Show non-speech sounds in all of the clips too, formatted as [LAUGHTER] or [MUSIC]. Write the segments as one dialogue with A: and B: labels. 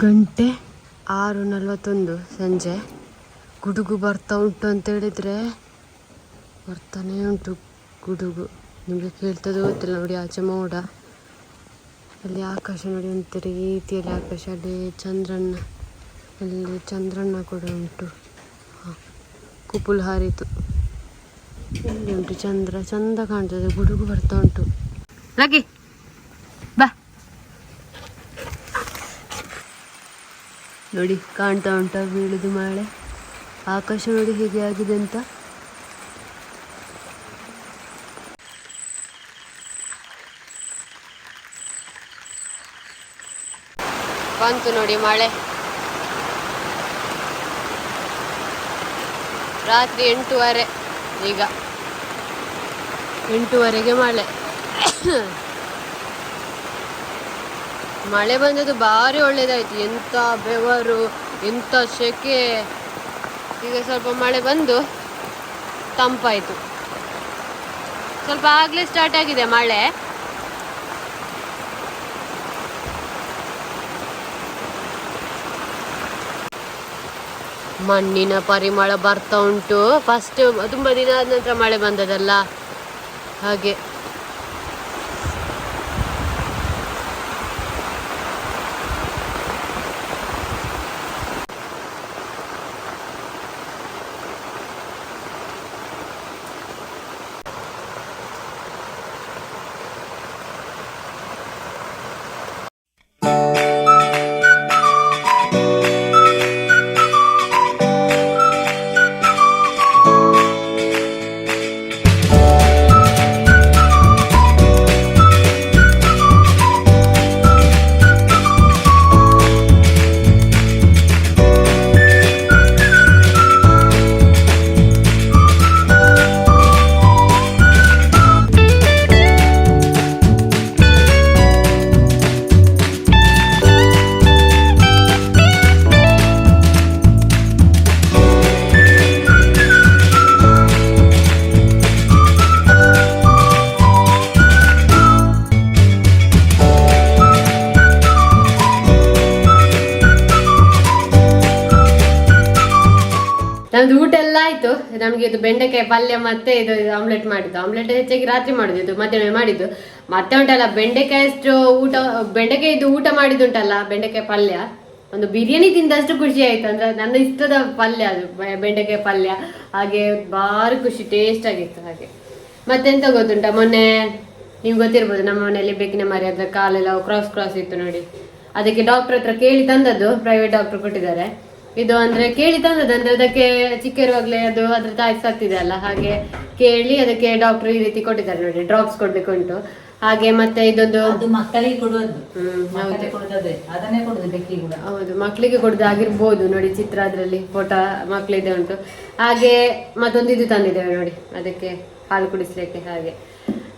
A: ಗಂಟೆ? ಆರು ನಲವತ್ತೊಂದು ಸಂಜೆ. ಗುಡುಗು ಬರ್ತಾ ಉಂಟು ಅಂತ ಹೇಳಿದರೆ ಬರ್ತಾನೆ ಉಂಟು ಗುಡುಗು. ನಿಮಗೆ ಕೇಳ್ತದೆ ಗೊತ್ತಿಲ್ಲ ನೋಡಿ ಆಚೆ ಮೋಡ. ಅಲ್ಲಿ ಆಕಾಶ ನೋಡಿ ಒಂದು ರೀತಿಯಲ್ಲಿ ಆಕಾಶ, ಅಲ್ಲಿ ಚಂದ್ರಣ್ಣ ಅಲ್ಲಿ ಚಂದ್ರಣ್ಣ ಕೂಡ ಉಂಟು. ಹಾಂ, ಕುಪುಲ್ ಹಾರಿತು. ಉಂಟು ಚಂದ್ರ, ಚಂದ ಕಾಣ್ತದೆ. ಗುಡುಗು ಬರ್ತಾ ಉಂಟು. ಲಗಿ! ನೋಡಿ, ಕಾಣ್ತಾ ಉಂಟ ಬೀಳುದು ಮಳೆ. ಆಕಾಶ ನೋಡಿ ಹೇಗೆ ಆಗಿದೆ ಅಂತ. ಬಂತು ನೋಡಿ ಮಳೆ. ರಾತ್ರಿ ಎಂಟೂವರೆ ಈಗ. ಎಂಟೂವರೆಗೆ ಮಳೆ. [COUGHS] ಮಳೆ ಬಂದದ್ದು ಭಾರಿ ಒಳ್ಳೇದಾಯ್ತು. ಎಂತ ಬೆವರು, ಎಂತ ಸೆಕೆ. ಈಗ ಸ್ವಲ್ಪ ಮಳೆ ಬಂದು ತಂಪಾಯಿತು. ಸ್ವಲ್ಪ ಆಗಲೇ ಸ್ಟಾರ್ಟ್ ಆಗಿದೆ ಮಳೆ. ಮಣ್ಣಿನ ಪರಿಮಳ ಬರ್ತಾ ಉಂಟು. ಫಸ್ಟ್ ತುಂಬ ದಿನ ಆದ ನಂತರ ಮಳೆ ಬಂದದಲ್ಲ. ಹಾಗೆ. ನಮ್ಗೆ ಇದು ಬೆಂಡೆಕಾಯಿ ಪಲ್ಯ ಮತ್ತೆ ಇದು ಆಮ್ಲೆಟ್ ಮಾಡಿದ್ದು. ಆಮ್ಲೆಟ್ ಹೆಚ್ಚಾಗಿ ರಾತ್ರಿ ಮಾಡುದು ಇದು ಮಧ್ಯಾಹ್ನ ಮಾಡಿದ್ದು. ಮತ್ತೆ ಉಂಟಲ್ಲ, ಬೆಂಡೆಕಾಯಿ ಅಷ್ಟು ಊಟ, ಬೆಂಡೆಕಾಯಿ ಇದು ಊಟ ಮಾಡಿದ್ದುಂಟಲ್ಲ ಬೆಂಡೆಕಾಯಿ ಪಲ್ಯ. ಒಂದು ಬಿರಿಯಾನಿ ತಿಂದಷ್ಟು ಖುಷಿ ಆಯ್ತು. ಅಂದ್ರೆ ನನ್ನ ಇಷ್ಟದ ಪಲ್ಯ ಅದು ಬೆಂಡೆಕಾಯಿ ಪಲ್ಯ. ಹಾಗೆ ಭಾರಿ ಖುಷಿ ಟೇಸ್ಟ್ ಆಗಿತ್ತು ಹಾಗೆ. ಮತ್ತೆಂತ ಗೊತ್ತುಂಟ? ಮೊನ್ನೆ ನೀವು ಗೊತ್ತಿರ್ಬೋದು, ನಮ್ಮ ಮನೆಯಲ್ಲಿ ಬೇಕಿನ ಮರಿ ಅದ್ರ ಕಾಲೆಲ್ಲ ಕ್ರಾಸ್ ಕ್ರಾಸ್ ಇತ್ತು ನೋಡಿ. ಅದಕ್ಕೆ ಡಾಕ್ಟರ್ ಹತ್ರ ಕೇಳಿ ತಂದದ್ದು ಪ್ರೈವೇಟ್ ಡಾಕ್ಟರ್ ಕೊಟ್ಟಿದ್ದಾರೆ. ಇದು ಅಂದ್ರೆ ಕೇಳಿ ತಂದದ್ದು ಅಂದ್ರೆ ಅದಕ್ಕೆ ಚಿಕ್ಕ ಇರುವಾಗಲೇ ಅದು ಅದ್ರ ತಾಯಿ ಸತ್ತಿದೆ ಅಲ್ಲ ಹಾಗೆ ಕೇಳಿ ಅದಕ್ಕೆ ಡಾಕ್ಟರ್ ಈ ರೀತಿ ಕೊಟ್ಟಿದ್ದಾರೆ ನೋಡಿ ಡ್ರಾಪ್ಸ್ ಕೊಡ್ಲಿಕ್ಕೆ ಉಂಟು. ಹಾಗೆ ಮತ್ತೆ ಇದೊಂದು
B: ಅದು ಮಕ್ಕಳಿಗೆ ಕೊಡುವುದು
A: ಹ್ಮ್ ಹೌದು.
B: ಮಕ್ಕಳಿಗೆ ಕೊಡುತ್ತದೆ ಅದನ್ನೇ ಕೊಡುದು ಬೆಕ್ಕಿಗೆ ಕೂಡ.
A: ಹೌದು ಮಕ್ಕಳಿಗೆ ಕೊಡೋದಾಗಿರ್ಬೋದು ನೋಡಿ ಚಿತ್ರ ಅದರಲ್ಲಿ ಫೋಟೋ ಮಕ್ಕಳಿದೆ ಉಂಟು. ಹಾಗೆ ಮತ್ತೊಂದು ಇದು ತಂದಿದ್ದೇವೆ ನೋಡಿ ಅದಕ್ಕೆ ಹಾಲು ಕುಡಿಸ್ಲಿಕ್ಕೆ ಹಾಗೆ.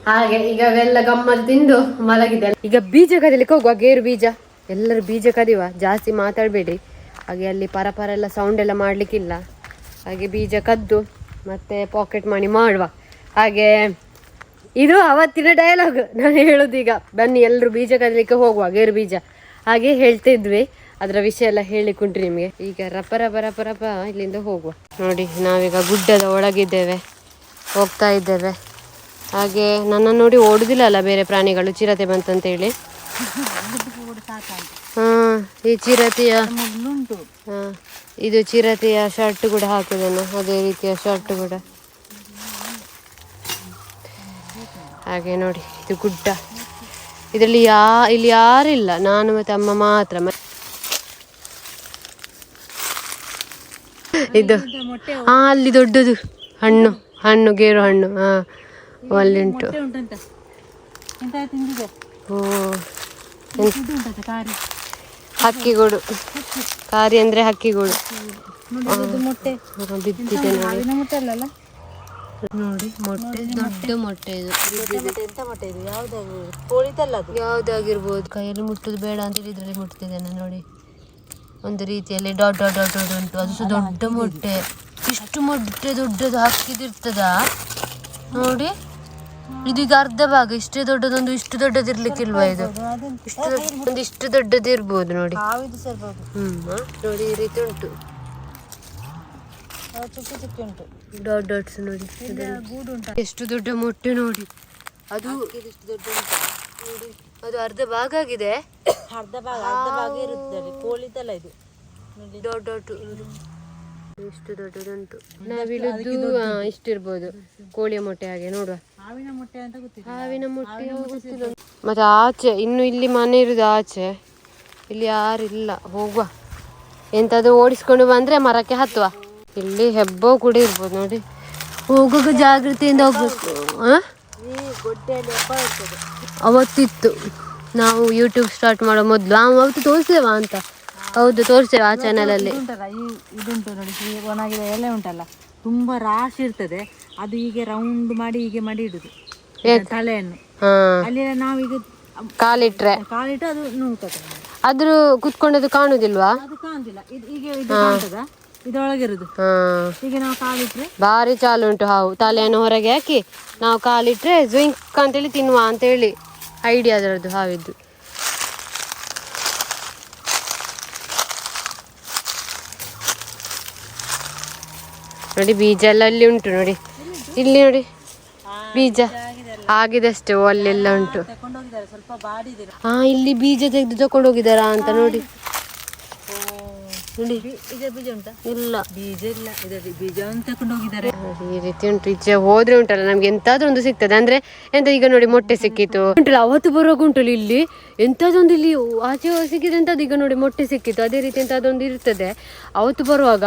A: ಹಾಗೆ ಈಗ ಅವೆಲ್ಲ ಗಮ್ಮತ್ ತಿಂದು ಮಲಗಿದೆ ಈಗ ಬೀಜ ಕದಿಲಿಕ್ಕೆ ಹೋಗುವ ಗೇರು ಬೀಜ. ಎಲ್ಲರೂ ಬೀಜ ಕದಿವ ಜಾಸ್ತಿ ಮಾತಾಡಬೇಡಿ. ಹಾಗೆ ಅಲ್ಲಿ ಪರಪರ ಪರ ಎಲ್ಲ ಸೌಂಡ್ ಎಲ್ಲ ಮಾಡಲಿಕ್ಕಿಲ್ಲ. ಹಾಗೆ ಬೀಜ ಕದ್ದು, ಮತ್ತೆ ಪಾಕೆಟ್ ಮಣಿ ಮಾಡುವ. ಹಾಗೆ ಇದು ಅವತ್ತಿನ ಡಯಲಾಗ್ ನಾನು ಹೇಳೋದು ಈಗ. ಬನ್ನಿ ಎಲ್ಲರೂ ಬೀಜ ಕದಲಿಕ್ಕೆ ಹೋಗುವ, ಗೇರು ಬೀಜ. ಹಾಗೆ ಹೇಳ್ತಿದ್ವಿ. ಅದರ ವಿಷಯ ಎಲ್ಲ ಹೇಳಿಕೊಂಡ್ರಿ ನಿಮಗೆ. ಈಗ ರಪ ರಪ ರಪ ರಪ ಇಲ್ಲಿಂದ ಹೋಗುವ. ನೋಡಿ, ನಾವೀಗ ಗುಡ್ಡದ ಒಳಗಿದ್ದೇವೆ. ಹೋಗ್ತಾ ಇದ್ದೇವೆ. ಹಾಗೆ ನನ್ನ ನೋಡಿ ಓಡುದಿಲ್ಲ ಅಲ್ಲ ಬೇರೆ ಪ್ರಾಣಿಗಳು. ಚಿರತೆ ಬಂತಂತೇಳಿ. ಈ ಚಿರತೆಯ ಇದು ಚಿರತೆಯ ಶರ್ಟ್ ಕೂಡ ಹಾಕಿದ್ದೇನೆ ಅದೇ ರೀತಿಯ ಶರ್ಟ್ ಕೂಡ. ಹಾಗೆ ನೋಡಿ ಇದು ಗುಡ್ಡ. ಇದರಲ್ಲಿ ಯಾ ಇಲ್ಲಿ ಯಾರಿಲ್ಲ. ನಾನು ಮತ್ತೆ ಅಮ್ಮ ಮಾತ್ರ. ಇದು ಹಾ ಅಲ್ಲಿ ದೊಡ್ಡದು ಹಣ್ಣು. ಹಣ್ಣು ಗೇರು ಹಣ್ಣು. ಹಾ ಅಲ್ಲಿ ಉಂಟು. ಓ ಹಕ್ಕಿಗಳು ಕಾರಿ ಅಂದ್ರೆ ಹಕ್ಕಿಗಳು
B: ನೋಡಿ ಮೊಟ್ಟೆ.
A: ಬಿದ್ದಿದೆ ನೋಡಿ.
B: ಹಾವಿನ ಮೊಟ್ಟೆ ಅಲ್ಲಲ್ಲ?
A: ನೋಡಿ ಮೊಟ್ಟೆ. ದೊಡ್ಡ ಮೊಟ್ಟೆ ಇದು.
B: ಎಂತ ಮೊಟ್ಟೆ ಇದು? ಯಾವುದಾಗಿರ್ಬೋದು ಕೋಳಿತಲ್ಲ ಅದು?
A: ಯಾವ್ದಾಗಿರ್ಬೋದು. ಕೈಯಲ್ಲಿ ಮುಟ್ಟುದು ಬೇಡ ಅಂತ ಹೇಳಿ ಇದ್ರಲ್ಲಿ ಮುಟ್ತಿದ್ದೇನೆ ನೋಡಿ. ಒಂದು ರೀತಿಯಲ್ಲಿ ಡಾಟ್ ಡಾಟ್ ಡಾಟ್ ಡಾಟ್ ಉಂಟು. ಅದು ಸಹ ದೊಡ್ಡ ಮೊಟ್ಟೆ. ಇಷ್ಟು ಮೊಟ್ಟೆ ದೊಡ್ಡದು ಹಾಕಿದಿರ್ತದ ನೋಡಿ. ಇದು ಈಗ ಅರ್ಧ ಭಾಗ. ಇಷ್ಟೇ ದೊಡ್ಡದೊಂದು ಇಷ್ಟು ದೊಡ್ಡದಿರ್ಲಿಕ್ಕಿಲ್ವಾ ಇದು? ಇಷ್ಟು ದೊಡ್ಡ- ಒಂದು ಇಷ್ಟು ದೊಡ್ಡದಿರ್ಬೋದು ನೋಡಿ. ಹ್ಮ್ ನೋಡಿ ಈ ರೀತಿ ಉಂಟು. ಡಾಟ್ ಡಾಟ್ಸ್ ನೋಡಿ ಎಷ್ಟು ದೊಡ್ಡ ಮೊಟ್ಟೆ ನೋಡಿ. ಅದು
B: ಇಷ್ಟು ದೊಡ್ಡ
A: ಅದು ಅರ್ಧ ಭಾಗ ಆಗಿದೆ.
B: ಅರ್ಧ ಭಾಗ ಅರ್ಧ ಭಾಗ ಇರುತ್ತೆ ಕೋಳಿ ಕೋಳಿದಲ್ಲ ಇದು. ದೊಡ್ಡ
A: ಡಾಟ್ ಎಷ್ಟು ದೊಡ್ಡದುಂಟು. ನಾವಿಳಿದು ಇಷ್ಟಿರ್ಬೋದು. ಕೋಳಿಯ ಮೊಟ್ಟೆ ಹಾಗೆ ನೋಡುವ.
B: ಹಾವಿನ ಮೊಟ್ಟೆ ಅಂತ ಗೊತ್ತಿಲ್ಲ.
A: ಹಾವಿನ ಮೊಟ್ಟೆ ಗೊತ್ತಿಲ್ಲ. ಮತ್ತೆ ಆಚೆ ಇನ್ನು ಇಲ್ಲಿ ಮನೆ ಇರುದು ಆಚೆ. ಇಲ್ಲಿ ಯಾರಿಲ್ಲ. ಹೋಗುವ. ಎಂತಾದ್ರೂ ಓಡಿಸ್ಕೊಂಡು ಬಂದ್ರೆ ಮರಕ್ಕೆ ಹತ್ತುವ. ಇಲ್ಲಿ ಹೆಬ್ಬೋ ಕೂಡ ಇರ್ಬೋದು ನೋಡಿ. ಹೋಗುವಾಗ ಜಾಗೃತಿಯಿಂದ ಹೋಗ್ಬೇಕು. ಅವತ್ತಿತ್ತು. ನಾವು ಯೂಟ್ಯೂಬ್ ಸ್ಟಾರ್ಟ್ ಮಾಡೋ ಮೊದ್ಲು. ಅವತ್ತು ತೋರಿಸ್ತೇವಾ ಅಂತ? ಹೌದು ತೋರಿಸ್ತೇವೆ ಆ ಚಾನಲಲ್ಲಿ
B: ಅಲ್ಲಿ. ಉಂಟಲ್ಲ ಈ ಇದುಂಟು ನೋಡಿ ಈ ಒಣಗಿದ ಎಲೆ ಉಂಟಲ್ಲ ತುಂಬಾ ರಾಶಿ ಇರ್ತದೆ ಅದು ಹೀಗೆ ರೌಂಡ್ ಮಾಡಿ ಹೀಗೆ ಮಾಡಿ ಇಡುದು ತಲೆಯನ್ನು.
A: ಹಾ.
B: ಅಲ್ಲಿ ನಾವೀಗ
A: ಕಾಲಿಟ್ರೆ.
B: ಕಾಲಿಟ್ಟು ಅದು ನುಂಗ್ತದೆ.
A: ಅದ್ರ ಕುತ್ಕೊಂಡದು ಕಾಣುದಿಲ್ವಾ?
B: ಅದು ಕಾಣುದಿಲ್ಲ ಇದು ಹೀಗೆ ಇದು ಕಾಣ್ತದ? ಇದೊಳಗಿರುದು ಈಗ ನಾವು ಕಾಲಿಟ್ರೆ.
A: ಭಾರಿ ಚಾಲು ಉಂಟು ಹಾವು. ತಲೆಯನ್ನು ಹೊರಗೆ ಹಾಕಿ ನಾವು ಕಾಲಿಟ್ರೆ ಜ್ವಿಂಕ್ ಅಂತೇಳಿ ತಿನ್ನುವ ಅಂತೇಳಿ ಐಡಿಯಾ ಅದರದ್ದು ಹಾವಿದ್ದು. ನೋಡಿ ಬೀಜ ಎಲ್ಲ ಅಲ್ಲಿ ಉಂಟು ನೋಡಿ. ಇಲ್ಲಿ ನೋಡಿ. ಬೀಜ ಆಗಿದೆ ಅಷ್ಟೇ ಅಲ್ಲೆಲ್ಲ ಉಂಟು. ಹಾ ಇಲ್ಲಿ ಬೀಜ ತೆಗೆದು ತಕೊಂಡು ಹೋಗಿದಾರಾ ಅಂತ ನೋಡಿ. ಇಲ್ಲ.
B: ಬೀಜ ಇಲ್ಲ. ಬೀಜ ತಕೊಂಡು ಹೋಗಿದ್ದಾರೆ.
A: ಈ ರೀತಿ ಉಂಟು. ಈಚೆ ಹೋದ್ರೆ ಉಂಟಲ್ಲ ನಮ್ಗೆ ಎಂತಾದ್ರೂ ಒಂದು ಸಿಗ್ತದೆ. ಅಂದ್ರೆ ಎಂತ ಈಗ ನೋಡಿ ಮೊಟ್ಟೆ ಸಿಕ್ಕಿತ್ತು ಉಂಟಲ್ಲ ಅವತ್ತು ಬರುವಾಗ ಉಂಟಲ್ಲ ಇಲ್ಲಿ? ಎಂತಾದೊಂದು ಇಲ್ಲಿ ಆಚೆ ಸಿಕ್ಕಿದೆ ಎಂತದ್ದು ಈಗ ನೋಡಿ ಮೊಟ್ಟೆ ಸಿಕ್ಕಿತು. ಅದೇ ರೀತಿ ಎಂತಾದೊಂದು ಇರ್ತದೆ. ಅವತ್ತು ಬರುವಾಗ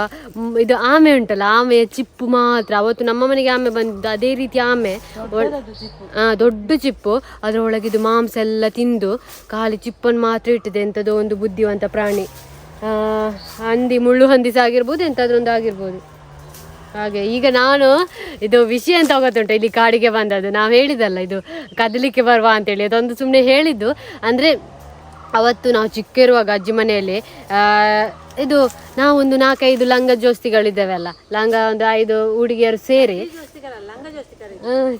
A: ಇದು ಆಮೆ ಉಂಟಲ್ಲ ಆಮೆಯ ಚಿಪ್ಪು ಮಾತ್ರ. ಅವತ್ತು ನಮ್ಮ ಮನೆಗೆ ಆಮೆ ಬಂದಿದ್ದು ಅದೇ ರೀತಿ ಆಮೆ. ಆ, ದೊಡ್ಡ ಚಿಪ್ಪು. ಅದರೊಳಗೆ ಇದು ಮಾಂಸ ಎಲ್ಲ ತಿಂದು ಖಾಲಿ ಚಿಪ್ಪನ್ನು ಮಾತ್ರ ಇಟ್ಟಿದೆ ಎಂಥದೋ ಒಂದು ಬುದ್ಧಿವಂತ ಪ್ರಾಣಿ. ಹಂದಿ ಮುಳ್ಳು ಹಂದಿ ಸಹ ಆಗಿರ್ಬೋದು ಎಂತಾದ್ರೂ ಒಂದು ಆಗಿರ್ಬೋದು. ಹಾಗೆ ಈಗ ನಾನು ಇದು ವಿಷಯ ಅಂತ ಗೊತ್ತುಂಟು ಇಲ್ಲಿ ಕಾಡಿಗೆ ಬಂದದ್ದು. ನಾವು ಹೇಳಿದಲ್ಲ ಇದು ಕದಲಿಕ್ಕೆ ಬರುವ ಅಂತೇಳಿ. ಅದೊಂದು ಸುಮ್ಮನೆ ಹೇಳಿದ್ದು. ಅಂದರೆ ಅವತ್ತು ನಾವು ಚಿಕ್ಕ ಇರುವಾಗ ಅಜ್ಜಿ ಮನೆಯಲ್ಲಿ ಇದು ನಾವೊಂದು ನಾಲ್ಕೈದು ಲಂಗ ಜೋಸ್ತಿಗಳಿದ್ದೇವಲ್ಲ. ಲಂಗ ಒಂದು ಐದು ಹುಡುಗಿಯರು ಸೇರಿ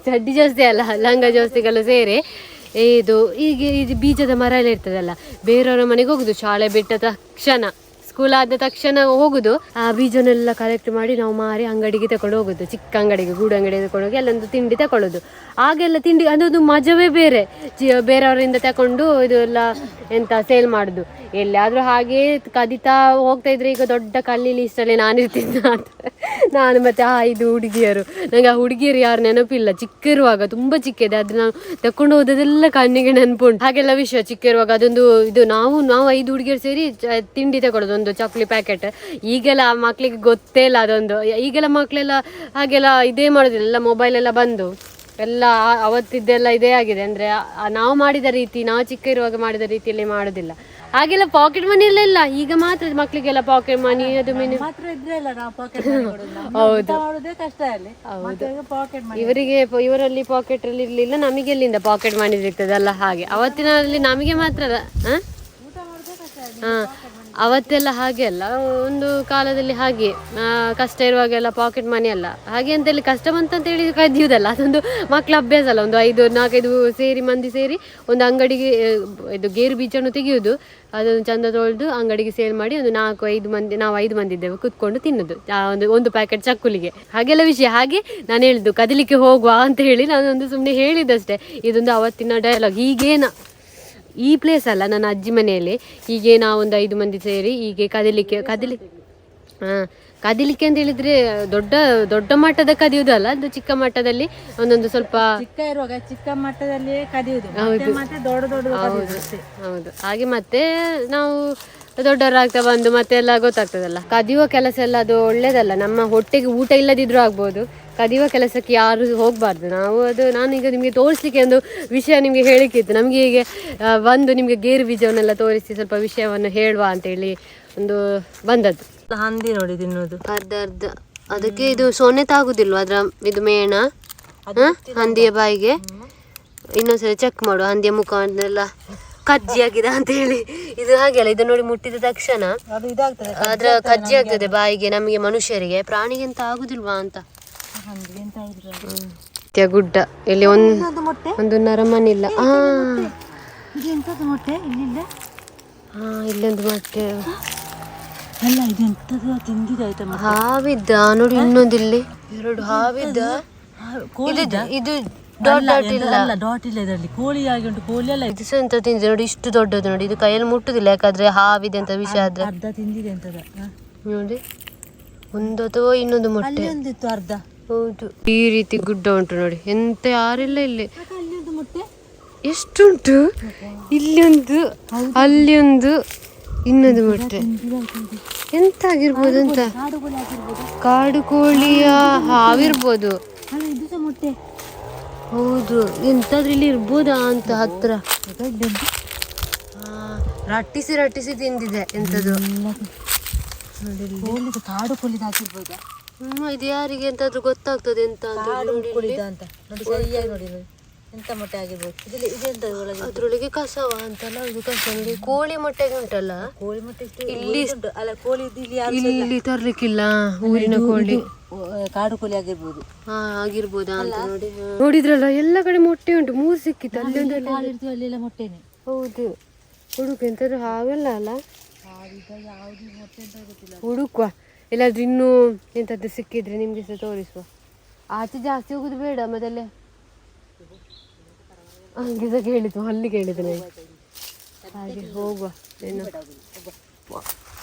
A: ಚಡ್ಡಿ ಜೋಸ್ತಿ ಅಲ್ಲ ಲಂಗ ಜೋಸ್ತಿಗಳು ಸೇರಿ ಇದು ಈಗ ಇದು ಬೀಜದ ಮರ ಎಲ್ಲ ಇರ್ತದಲ್ಲ ಬೇರೆಯವರ ಮನೆಗೆ ಹೋಗುದು ಶಾಲೆ ಬಿಟ್ಟ ತಕ್ಷಣ. ಸ್ಕೂಲ್ ಆದ ತಕ್ಷಣ ಹೋಗುದು. ಆ ಬೀಜನೆಲ್ಲ ಕಲೆಕ್ಟ್ ಮಾಡಿ ನಾವು ಮಾರಿ ಅಂಗಡಿಗೆ ತಕೊಂಡು ಹೋಗುದು. ಚಿಕ್ಕ ಅಂಗಡಿಗೆ, ಗೂಡು ಅಂಗಡಿಗೆ ತಕೊಂಡು ಹೋಗಿ ಅಲ್ಲೊಂದು ತಿಂಡಿ ತಕೊಳ್ಳೋದು. ಆಗೆಲ್ಲ ತಿಂಡಿ, ಅದೊಂದು ಮಜವೇ ಬೇರೆ. ಜಿ, ಬೇರೆಯವರಿಂದ ತಕೊಂಡು ಇದು ಎಲ್ಲ ಎಂತ ಸೇಲ್ ಮಾಡುದು. ಎಲ್ಲಿಯಾದ್ರೂ ಹಾಗೆ ಕದಿತಾ ಹೋಗ್ತಾ ಇದ್ರೆ ಈಗ ದೊಡ್ಡ ಕಲ್ಲಿ ಲೀಸ್ಟಲ್ಲಿ ನಾನಿರ್ತೀನಿ ನಾನು ಮತ್ತೆ, ಆ ಐದು ಹುಡುಗಿಯರು. ನಂಗೆ ಆ ಹುಡುಗಿಯರು ಯಾರು ನೆನಪಿಲ್ಲ. ಚಿಕ್ಕ ಇರುವಾಗ ತುಂಬಾ ಚಿಕ್ಕದೆ. ಅದು ನಾವು ತಕೊಂಡು ಹೋದದೆಲ್ಲ ಕಣ್ಣಿಗೆ ನೆನಪುಂಟು. ಹಾಗೆಲ್ಲ ವಿಷಯ ಚಿಕ್ಕ ಇರುವಾಗ ಅದೊಂದು ಇದು. ನಾವು ನಾವು ಐದು ಹುಡುಗಿಯರು ಸೇರಿ ತಿಂಡಿ ತಗೊಳ್ಳೋದು ಒಂದು ಚಾಕ್ಲಿ ಪ್ಯಾಕೆಟ್ ಈಗೆಲ್ಲ ಆ ಮಕ್ಳಿಗೆ ಗೊತ್ತೇ ಇಲ್ಲ ಅದೊಂದು. ಈಗೆಲ್ಲ ಮಕ್ಕಳೆಲ್ಲ ಹಾಗೆಲ್ಲ ಇದೇ ಮಾಡೋದಿಲ್ಲ. ಎಲ್ಲ ಮೊಬೈಲ್ ಎಲ್ಲ ಬಂದು. ಎಲ್ಲ ಅವತ್ತಿದ್ದೆಲ್ಲ ಇದೇ ಆಗಿದೆ. ಅಂದ್ರೆ ನಾವು ಮಾಡಿದ ರೀತಿ ನಾವು ಚಿಕ್ಕ ಇರುವಾಗ ಮಾಡಿದ ರೀತಿಯಲ್ಲಿ ಮಾಡೋದಿಲ್ಲ. ಹಾಗೆಲ್ಲ ಪಾಕೆಟ್ ಮನಿ ಎಲ್ಲ ಇಲ್ಲ. ಈಗ ಮಾತ್ರ ಮಕ್ಕಳಿಗೆಲ್ಲ ಪಾಕೆಟ್ ಮನಿ ಅದು ಮೀನು
B: ಮಾತ್ರ ಇದ್ರೆ ಅಲ್ಲ ನಾವು ಪಾಕೆಟ್ ಹೌದು. ಕಷ್ಟ ಅಲ್ಲಿ. ಮತ್ತೆ ಪಾಕೆಟ್ ಮಾಡಿ
A: ಇವರಿಗೆ ಇವರಲ್ಲಿ ಪಾಕೆಟ್ ಅಲ್ಲಿ ಇರ್ಲಿಲ್ಲ. ನಮಗೆ ಎಲ್ಲಿಂದ ಪಾಕೆಟ್ ಮನಿ ಸಿಗ್ತದಲ್ಲ ಹಾಗೆ. ಅವತ್ತಿನಲ್ಲಿ ನಮಗೆ ಮಾತ್ರ ಹಾ? ಅವತ್ತೆಲ್ಲ ಹಾಗೆ ಅಲ್ಲ. ಒಂದು ಕಾಲದಲ್ಲಿ ಹಾಗೆ. ಕಷ್ಟ ಇರುವಾಗೆಲ್ಲ ಪಾಕೆಟ್ ಮನಿ ಅಲ್ಲ. ಹಾಗೆ ಅಂತೇಳಿ ಕಷ್ಟ ಬಂತಂತ ಹೇಳಿ ಕದಿಯುವುದಲ್ಲ ಅದೊಂದು ಮಕ್ಕಳ ಅಭ್ಯಾಸ ಅಲ್ಲ. ಒಂದು ಐದು, ನಾಲ್ಕೈದು ಸೇರಿ ಮಂದಿ ಸೇರಿ ಒಂದು ಅಂಗಡಿಗೆ ಇದು ಗೇರು ಬೀಜವನ್ನು ತೆಗೆಯುವುದು ಅದೊಂದು ಚಂದ ತೊಳೆದು ಅಂಗಡಿಗೆ ಸೇಲ್ ಮಾಡಿ ಒಂದು ನಾಲ್ಕು, ಐದು ಮಂದಿ, ನಾವು ಐದು ಮಂದಿ ಇದ್ದೇವೆ ಕುತ್ಕೊಂಡು ತಿನ್ನೋದು. ಒಂದು ಒಂದು ಪ್ಯಾಕೆಟ್ ಚಕ್ಕುಲಿಗೆ. ಹಾಗೆಲ್ಲ ವಿಷಯ. ಹಾಗೆ ನಾನು ಹೇಳಿದ್ದು ಕದಲಿಕ್ಕೆ ಹೋಗುವ ಅಂತ ಹೇಳಿ ನಾನೊಂದು ಸುಮ್ಮನೆ ಹೇಳಿದ್ದಷ್ಟೇ. ಇದೊಂದು ಅವತ್ತಿನ ಡೈಲಾಗ್ ಹೀಗೇನ ಈ ಪ್ಲೇಸ್ ಅಲ್ಲ ನನ್ನ ಅಜ್ಜಿ ಮನೆಯಲ್ಲಿ. ಹೀಗೆ ನಾವೊಂದು ಐದು ಮಂದಿ ಸೇರಿ ಹೀಗೆ ಕದಿಲಿಕ್ಕೆ ಕದಿಲಿ ಹಾಂ ಕದಿಲಿಕ್ಕೆ ಅಂತ ಹೇಳಿದ್ರೆ ದೊಡ್ಡ ದೊಡ್ಡ ಮಟ್ಟದ ಕದಿಯುವುದಲ್ಲ ಅದು ಚಿಕ್ಕ ಮಟ್ಟದಲ್ಲಿ ಒಂದೊಂದು ಸ್ವಲ್ಪ
B: ಚಿಕ್ಕ ಇರುವಾಗ ಚಿಕ್ಕ ಮಟ್ಟದಲ್ಲಿ ಕದಿಯುವುದು ಹೌದು. ಕದಿಯುವುದು
A: ಹೌದು. ಹಾಗೆ ಮತ್ತೆ ನಾವು ದೊಡ್ಡವರಾಗ್ತಾ ಬಂದು ಮತ್ತೆ ಎಲ್ಲ ಗೊತ್ತಾಗ್ತದಲ್ಲ. ಕದಿಯುವ ಕೆಲಸ ಎಲ್ಲ ಅದು ಒಳ್ಳೇದಲ್ಲ. ನಮ್ಮ ಹೊಟ್ಟೆಗೆ ಊಟ ಇಲ್ಲದಿದ್ರು ಆಗ್ಬೋದು. ಕದಿಯುವ ಕೆಲಸಕ್ಕೆ ಯಾರು ಹೋಗಬಾರ್ದು. ನಾವು ಅದು ನಾನೀಗ ನಿಮಗೆ ತೋರಿಸ್ಲಿಕ್ಕೆ ಒಂದು ವಿಷಯ ನಿಮಗೆ ಹೇಳಿಕ್ಕಿತ್ತು ನಮಗೆ ಹೀಗೆ ಬಂದು ನಿಮಗೆ ಗೇರು ಬೀಜವನ್ನೆಲ್ಲ ತೋರಿಸಿ ಸ್ವಲ್ಪ ವಿಷಯವನ್ನು ಹೇಳುವ ಅಂತೇಳಿ ಒಂದು ಬಂದದ್ದು.
B: ಹಂದಿ ನೋಡಿ ತಿನ್ನೋದು
A: ಅರ್ಧ ಅರ್ಧ. ಅದಕ್ಕೆ ಇದು ಸೊನ್ನೆ ತಾಗುದಿಲ್ವ? ಅದರ ಇದು ಮೇಣ? ಹಂದಿಯ ಬಾಯಿಗೆ? ಇನ್ನೊಂದ್ಸರಿ ಚೆಕ್ ಮಾಡುವ ಹಂದಿಯ ಮುಖವನ್ನೆಲ್ಲ. ಕಜ್ಜಿ ಆಗಿದೆ ಅಂತ ಹೇಳಿ. ಇದು ಹಾಗೆಲ್ಲ ಇದು ನೋಡಿ ಮುಟ್ಟಿದ ತಕ್ಷಣ. ಅದ್ರ ಕಜ್ಜಿ ಆಗ್ತದೆ ಬಾಯಿಗೆ ನಮಗೆ ಮನುಷ್ಯರಿಗೆ. ಪ್ರಾಣಿಗೆ ಎಂತ ಆಗುದಿಲ್ವಾ ಅಂತ. ಗುಡ್ಡ. ಇಲ್ಲಿ ಒಂದು ಒಂದು ನರಮನಿಲ್ಲ ಹಾ
B: ಮೊಟ್ಟೆ?
A: ಹಾ ಇಲ್ಲೊಂದು? ಮೊಟ್ಟೆ.
B: ಅಲ್ಲ ಇದು ಎಂತದ ತಿಂದಿದೆ ಆಯ್ತಾ
A: ಹಾವಿದ್ದ ನೋಡಿ ಇನ್ನೊಂದಿಲ್ಲಿ. ಎರಡು ಹಾವಿದ್ದ. ಇದು ಇದು ಡಾಟ್ ಡಾಟ್ ಇಲ್ಲ.
B: ಅಲ್ಲ ಡಾಟ್ ಇಲ್ಲ ಇದರಲ್ಲಿ. ಕೋಳಿ ಆಗಿ ಉಂಟು ಕೋಳಿ ಎಲ್ಲ
A: ಇದು. ಎಂತ ತಿಂದಿದೆ ನೋಡಿ ಇಷ್ಟು ದೊಡ್ಡದು ನೋಡಿ. ಇದು ಕೈಯಲ್ಲಿ ಮುಟ್ಟುದಿಲ್ಲ ಯಾಕಂದ್ರೆ ಹಾವಿದೆ ಅಂತ ವಿಷಯ ಆದ್ರೆ.
B: ಅರ್ಧ ತಿಂದಿದೆ ಅಂತದ.
A: ನೋಡಿ ಒಂದು ಅಥವಾ ಇನ್ನೊಂದು ಮೊಟ್ಟೆ.
B: ಒಂದಿತ್ತು ಅರ್ಧ.
A: ಹೌದು. ಈ ರೀತಿ ಗುಡ್ಡ ಉಂಟು ನೋಡಿ. ಎಂತ ಯಾರಿಲ್ಲ ಇಲ್ಲಿ. ಎಷ್ಟುಂಟು? ಇಲ್ಲಿ ಒಂದು ಅಲ್ಲಿ ಒಂದು ಇನ್ನೊಂದು ಮೊಟ್ಟೆ. ಎಂತ ಆಗಿರ್ಬೋದು ಅಂತ?
B: ಕಾಡು ಕೋಳಿ
A: ಕೋಳಿಯ ಹಾವಿರ್ಬೋದು.
B: ಮೊಟ್ಟೆ.
A: ಹೌದು. ಎಂತಾದ್ರೂ ಇಲ್ಲಿ ಇರ್ಬೋದಾ ಅಂತ ಹತ್ರ? ಆ, ರಟ್ಟಿಸಿ ರಟ್ಟಿಸಿ ತಿಂದಿದೆ ಎಂತದು.
B: ಕೋಳಿ ಕಾಡು ಹಾಕಿರ್ಬೋದಾ?
A: ಹ್ಮ್ ಇದು ಯಾರಿಗೆ ಎಂತಾದ್ರೂ ಗೊತ್ತಾಗ್ತದೆ ಎಂತ ಅಂತ
B: ಅಂತ. ನೋಡಿ ಸರಿಯಾಗಿ ನೋಡಿ ನೋಡಿ. ಎಂತ ಮೊಟ್ಟೆ ಆಗಿರ್ಬೋದು? ಇದಿಲ್ಲ ಇದೆಂತ ಒಳಗೆ?
A: ಅದ್ರೊಳಗೆ ಕಸವ ಅಂತಲ್ಲ ಇದು ಕಸ ಕೋಳಿ ಮೊಟ್ಟೆಗೆ ಉಂಟಲ್ಲ?
B: ಕೋಳಿ ಮೊಟ್ಟೆ ಇಷ್ಟು
A: ಇಲ್ಲಿ
B: ಉಂಟು. ಅಲ್ಲ ಕೋಳಿ ಇದು ಇಲ್ಲಿ ಯಾರು
A: ಇಲ್ಲಿ ತರ್ಲಿಕ್ಕಿಲ್ಲ ಊರಿನ ಕೋಳಿ.
B: ಕಾಡು ಕೋಳಿ ಆಗಿರ್ಬೋದು.
A: ಹಾ ಆಗಿರ್ಬೋದಾ ಅಂತ ನೋಡಿ. ನೋಡಿದ್ರಲ್ಲ ಎಲ್ಲ ಕಡೆ ಮೊಟ್ಟೆ ಉಂಟು. ಮೂರು ಸಿಕ್ಕಿತ್ತು ಅಲ್ಲಿ ಒಂದು
B: ಅಲ್ಲೆಲ್ಲ ಮೊಟ್ಟೆನೆ.
A: ಹೌದು. ಹುಡುಕು ಎಂತಾದ್ರು ಹಾವೆಲ್ಲ ಅಲ್ಲ? ಹುಡುಕುವ. ಎಲ್ಲಾದ್ರೂ ಇನ್ನೂ ಎಂತದ್ದು ಸಿಕ್ಕಿದ್ರೆ ನಿಮ್ಗೆ ಸಹ ತೋರಿಸುವ. ಆಚೆ ಜಾಸ್ತಿ ಹೋಗುದು ಬೇಡ ಮೊದಲೇ. ಹಂಗೆ ಸಹ ಕೇಳಿದ್ದು ಅಲ್ಲಿ ಕೇಳಿದ್ದು ನನಗೆ ಹಾಗೆ ಹೋಗುವ ಏನು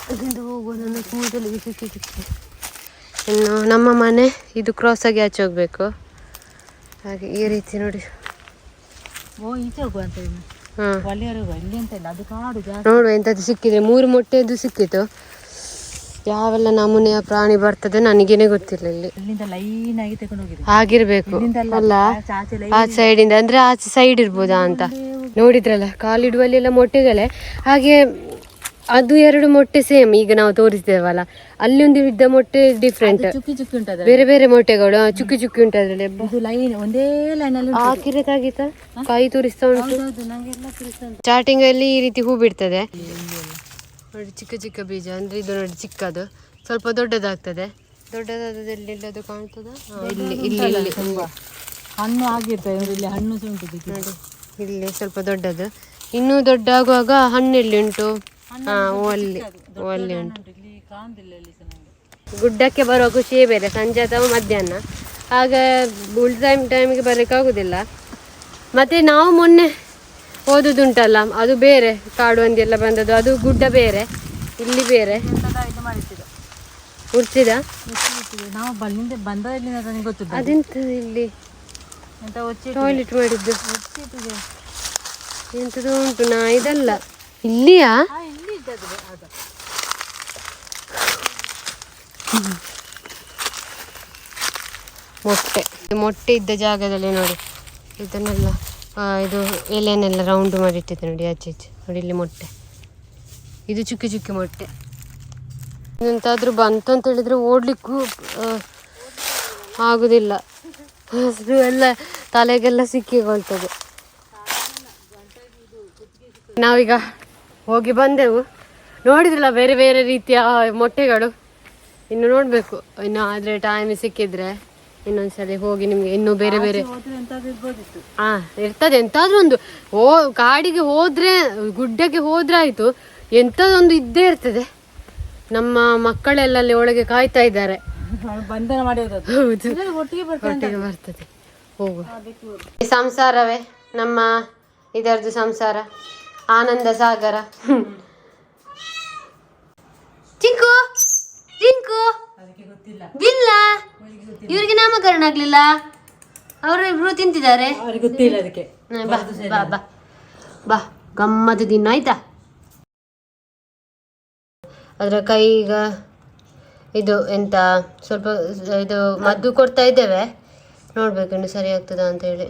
A: ಅದರಿಂದ ಹೋಗುವ ನನ್ನ ಕೂದಲು ಸಿಕ್ಕಿ ಸಿಕ್ಕಿ ಇನ್ನು ನಮ್ಮ ಮನೆ ಇದು ಕ್ರಾಸ್ ಆಗಿ ಆಚೆ ಹೋಗ್ಬೇಕು. ಹಾಗೆ ಈ ರೀತಿ ನೋಡಿ.
B: ಓ ಈಚೆ ಹೋಗುವ ಅಂತ ಹೇಳಿ.
A: ಹಾಂ. ನೋಡುವ ಎಂಥದ್ದು ಸಿಕ್ಕಿದೆ ಮೂರು ಮೊಟ್ಟೆದು ಸಿಕ್ಕಿತು ಯಾವೆಲ್ಲ ನಮೂನೆಯ ಪ್ರಾಣಿ ಬರ್ತದೆ ನನಗೇನೆ ಗೊತ್ತಿಲ್ಲ ಇಲ್ಲಿ.
B: ಇಲ್ಲಿಂದ ಲೈನ್ ಆಗಿ ತಗೊಂಡು ಹೋಗಿದೆ
A: ಆಗಿರ್ಬೇಕು ಅಲ್ಲ ಆ ಸೈಡ್ ಇಂದ ಅಂದ್ರೆ ಆಚೆ ಸೈಡ್ ಇರ್ಬೋದಾ ಅಂತ. ನೋಡಿದ್ರಲ್ಲ ಕಾಲಿಡುವಲ್ಲಿ ಎಲ್ಲ ಮೊಟ್ಟೆಗಳೇ. ಹಾಗೆ ಅದು ಎರಡು ಮೊಟ್ಟೆ ಸೇಮ್ ಈಗ ನಾವು ತೋರಿಸಿದ್ದೇವಲ್ಲ. ಅಲ್ಲಿ ಒಂದು ಇದ್ದ ಮೊಟ್ಟೆ ಡಿಫ್ರೆಂಟ್
B: ಚುಕ್ಕಿ ಚುಕ್ಕಿ ಉಂಟದ
A: ಬೇರೆ ಬೇರೆ ಮೊಟ್ಟೆಗಳು ಚುಕ್ಕಿ ಚುಕ್ಕಿ ಉಂಟು ಅದ್ರಲ್ಲಿ
B: ಲೈನ್ ಒಂದೇ ಲೈನ್ ಅಲ್ಲಿ ಉಂಟು.
A: ಹಾಕಿರತ್ತಾಗಿತ್ತ ಕೈ ತೋರಿಸ್ತಾ ಉಂಟು. ಸ್ಟಾರ್ಟಿಂಗ್ ಅಲ್ಲಿ ಈ ರೀತಿ ಹೂ ಬಿಡ್ತದೆ. ನೋಡಿ ಚಿಕ್ಕ ಚಿಕ್ಕ ಬೀಜ. ಅಂದ್ರೆ ಇದು ನೋಡಿ ಚಿಕ್ಕದು. ಸ್ವಲ್ಪ ದೊಡ್ಡದಾಗ್ತದೆ. ದೊಡ್ಡದಾದಲ್ಲಿ ಎಲ್ಲದು ಕಾಣ್ತದ? ಇಲ್ಲಿ ಇಲ್ಲಿ ಇಲ್ಲಿ.
B: ಹಣ್ಣು ಆಗಿರ್ತದೆ ಇಲ್ಲಿ ಹಣ್ಣು ಉಂಟು
A: ನೋಡಿ ಇಲ್ಲಿ ಸ್ವಲ್ಪ ದೊಡ್ಡದು. ಇನ್ನೂ ದೊಡ್ಡ ಆಗುವಾಗ ಹಣ್ಣೆಲ್ಲಿ ಉಂಟು? ಹಾ ಓ ಅಲ್ಲಿ ಓ ಅಲ್ಲಿ ಉಂಟು.
B: ಉಂಟು.
A: ಗುಡ್ಡಕ್ಕೆ ಬರುವ ಖುಷಿಯೇ ಬೇರೆ ಸಂಜೆ ಅಥವಾ ಮಧ್ಯಾಹ್ನ. ಆಗ ಉಳಿದ ಟೈಮ್ ಟೈಮಿಗೆ ಬರ್ಲಿಕ್ಕೆ ಆಗುದಿಲ್ಲ. ಮತ್ತೆ ನಾವು ಮೊನ್ನೆ ಓದುದುಂಟಲ್ಲ ಅದು ಬೇರೆ ಕಾಡು ಅಂದಿ ಎಲ್ಲ ಬಂದದ್ದು ಅದು ಗುಡ್ಡ ಬೇರೆ ಇಲ್ಲಿ ಬೇರೆ. ಉರ್ಚಿದ
B: ನಾವು ಬಲ್ಲಿಂದ ಬಂದಲ್ಲಿಂದ ನನಗೆ ಗೊತ್ತಿಲ್ಲ
A: ಅದೆಂತ ಇಲ್ಲಿ ಟಾಯ್ಲೆಟ್ ಮಾಡಿದ್ದು. ಎಂತದೋ ಉಂಟು ನಾ ಇದಲ್ಲ. ಇಲ್ಲಿಯಾ? ಮೊಟ್ಟೆ. ಮೊಟ್ಟೆ ಇದ್ದ ಜಾಗದಲ್ಲಿ ನೋಡಿ. ಇದನ್ನೆಲ್ಲ ಇದು ಎಲೆಯನ್ನೆಲ್ಲ ರೌಂಡ್ ಮಾಡಿ ಇಟ್ಟಿದ್ದೆ ನೋಡಿ, ಆಚೆ ಈಚೆ. ನೋಡಿ ಇಲ್ಲಿ ಮೊಟ್ಟೆ. ಇದು ಚುಕ್ಕಿ ಚುಕ್ಕಿ ಮೊಟ್ಟೆ. ಎಂತಾದ್ರೂ ಬಂತು ಅಂತ ಹೇಳಿದ್ರೆ ಓಡಲಿಕ್ಕೂ ಆಗುದಿಲ್ಲ. ಹಸಿರು ಎಲ್ಲ ತಲೆಗೆಲ್ಲ ಸಿಕ್ಕಿಕೊಳ್ತದೆ. ನಾವೀಗ ಹೋಗಿ ಬಂದೆವು. ನೋಡಿದ್ರಲ್ಲ ಬೇರೆ ಬೇರೆ ರೀತಿಯ ಮೊಟ್ಟೆಗಳು. ಇನ್ನು ನೋಡಬೇಕು. ಇನ್ನು ಆದರೆ ಟೈಮ್ ಸಿಕ್ಕಿದ್ರೆ. ಇನ್ನೊಂದ್ಸಲಿ ಹೋಗಿ ನಿಮ್ಗೆ ಇನ್ನು ಬೇರೆ ಬೇರೆ ಹಾ ಇರ್ತದೆ ಎಂತಾದ್ರೂ ಒಂದು. ಓ ಕಾಡಿಗೆ ಹೋದ್ರೆ ಗುಡ್ಡಕ್ಕೆ ಹೋದ್ರೆ ಆಯ್ತು. ಎಂತದೊಂದು ಇದ್ದೇ ಇರ್ತದೆ. ನಮ್ಮ ಮಕ್ಕಳೆಲ್ಲ ಅಲ್ಲಿ ಒಳಗೆ ಕಾಯ್ತಾ ಇದ್ದಾರೆ.
B: ಬಂಧನ ಒಟ್ಟಿಗೆ
A: ಬರ್ತದೆ ಹೋಗು. ಸಂಸಾರವೇ ನಮ್ಮ ಇದರದ್ದು ಸಂಸಾರ. ಆನಂದ ಸಾಗರ. ಚಿಂಕು ಚಿಂಕು. ಬಿಲ್ಲ. ಇವರಿಗೆ ನಾಮಕರಣ ಆಗ್ಲಿಲ್ಲ? ಅವರು ಇಬ್ರು ತಿಂತಿದ್ದಾರೆ?
B: ಅವ್ರಿಗೆ ಗೊತ್ತಿಲ್ಲ ಅದಕ್ಕೆ.
A: ಬಾ ಬಾ ಬಾ ಬಾ. ಗಮ್ಮತ್ತು ತಿನ್ನು ಆಯ್ತಾ? ಅದರ ಕೈ ಈಗ ಇದು ಎಂತ ಸ್ವಲ್ಪ ಇದು ಮದ್ದು ಕೊಡ್ತಾ ಇದ್ದೇವೆ. ನೋಡ್ಬೇಕು ಇನ್ನು ಸರಿ ಆಗ್ತದ ಅಂತ ಹೇಳಿ.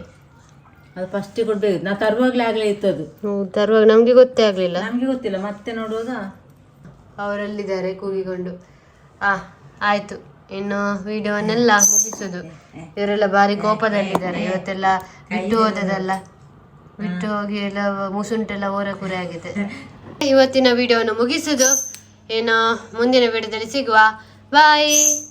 B: ಅದು ಫಸ್ಟ್ ಕೊಡ್ಬೇಕು. ನಾ ತರುವಾಗ್ಲೇ ಆಗ್ಲೇ ಇತ್ತು ಅದು
A: ತರುವಾಗ ನಮಗೆ ಗೊತ್ತೇ ಆಗಲಿಲ್ಲ.
B: ನಮಗೆ ಗೊತ್ತಿಲ್ಲ. ಮತ್ತೆ ನೋಡುವಾಗ?
A: ಅವರಲ್ಲಿದ್ದಾರೆ ಕೂಗಿಕೊಂಡು. ಆ ಆಯ್ತು. ಇನ್ನು ವಿಡಿಯೋವನ್ನೆಲ್ಲ ಮುಗಿಸುದು. ಇವರೆಲ್ಲ ಬಾರಿ ಕೋಪದಲ್ಲಿದ್ದಾರೆ. ಇವತ್ತೆಲ್ಲ ಬಿಟ್ಟು ಹೋದದಲ್ಲ ಬಿಟ್ಟು ಹೋಗಿ ಎಲ್ಲ ಮುಸುಂಟೆಲ್ಲ ಓರ ಕುರೆ ಆಗಿದೆ. ಇವತ್ತಿನ ವಿಡಿಯೋವನ್ನು ಮುಗಿಸುದು. ಏನು ಮುಂದಿನ ವಿಡಿಯೋದಲ್ಲಿ ಸಿಗುವ. ಬಾಯ್